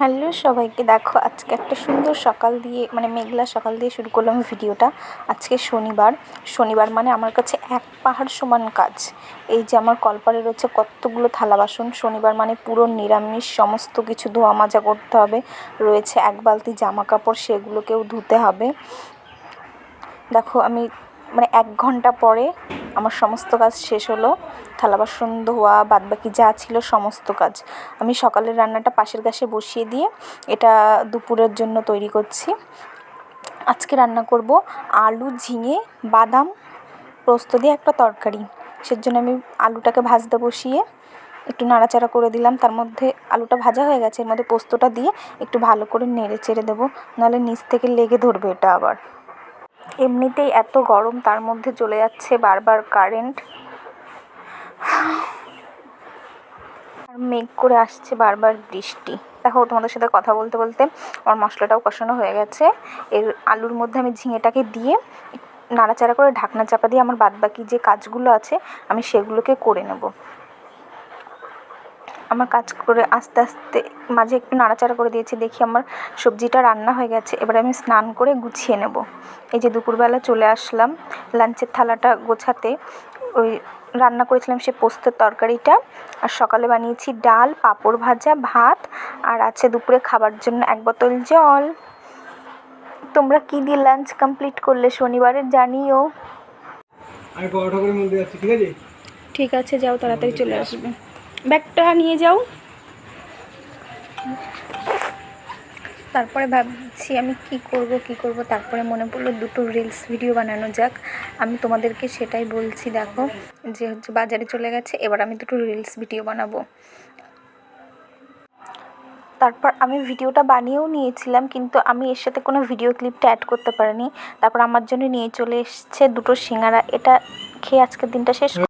Hello সবাইকে। দেখো, আজকে একটা সুন্দর সকাল দিয়ে মানে মেঘলা সকাল দিয়ে শুরু করলাম ভিডিওটা। আজকে শনিবার। শনিবার মানে আমার কাছে এক পাহাড় সমান কাজ। এই যে আমার কলপারে রয়েছে কতগুলো থালা বাসন, শনিবার মানে পুরো নিরামিষ, সমস্ত কিছু ধোয়া মাজা করতে হবে। রয়েছে এক বালতি জামা কাপড়, সেগুলোকেও ধুতে হবে। দেখো, আমি মানে এক ঘণ্টা পরে আমার সমস্ত কাজ শেষ হলো, থালা বাসন, ধোয়া, বাদবাকি যা ছিল সমস্ত কাজ। আমি সকালের রান্নাটা পাশের গ্যাসে বসিয়ে দিয়ে এটা দুপুরের জন্য তৈরি করছি। আজকে রান্না করব আলু, ঝিঙে, বাদাম, পোস্ত দিয়ে একটা তরকারি। সেজন্য আমি আলুটাকে ভাজতে বসিয়ে একটু নাড়াচাড়া করে দিলাম। তার মধ্যে আলুটা ভাজা হয়ে গেছে, এর মধ্যে পোস্তটা দিয়ে একটু ভালো করে নেড়ে চেড়ে দেবো। নাহলে নিচ থেকে লেগে ধরবে এটা আবার। এমনিতেই এত গরম, তার মধ্যে চলে যাচ্ছে বারবার কারেন্ট আর মেঘ করে আসছে বারবার বৃষ্টি। দেখো, তোমাদের সাথে কথা বলতে বলতে আমার মশলাটাও কষানো হয়ে গেছে। এর আলুর মধ্যে আমি ঝিঙেটাকে দিয়ে নাড়াচাড়া করে ঢাকনা চাপা দিয়ে আমার বাদবাকি যে কাজগুলো আছে, আমি সেগুলোকে করে নেব। আমার কাজ করে আস্তে আস্তে মাঝে একটু নাড়াচাড়া করে দিয়েছি দেখি আমার সবজিটা রান্না হয়ে গেছে। এবারে আমি স্নান করে গুছিয়ে নেব। এই যে দুপুরবেলা চলে আসলাম লাঞ্চের থালাটা গোছাতে। ওই রান্না করেছিলাম সে পোস্তের তরকারিটা। আর সকালে বানিয়েছি ডাল পাঁপড় ভাজা ভাত আর আছে দুপুরে খাবার জন্য এক বোতল জল। তোমরা কী দিয়ে লাঞ্চ কমপ্লিট করলে শনিবারের জানিও। আমি বড় ঠাকুরের মন্দির যাচ্ছি ঠিক আছে? ঠিক আছে যাও তাড়াতাড়ি চলে আসবে। ব্যাগটা নিয়ে যাও। তারপরে ভাবছি আমি কি করব কি করব। তারপরে মনে পড়ল দুটো রিলস ভিডিও বানানো যাক। আমি তোমাদেরকে সেটাই বলছি, দেখো। যে হচ্ছে বাজারে চলে গেছে, এবার আমি দুটো রিলস ভিডিও বানাবো। তারপর আমি ভিডিওটা বানিয়েও নিয়েছিলাম, কিন্তু আমি এর সাথে কোনো ভিডিও ক্লিপটা অ্যাড করতে পারিনি। তারপর আমার জন্য নিয়ে চলে এসছে দুটো সিঙ্গারা। এটা খেয়ে আজকের দিনটা শেষ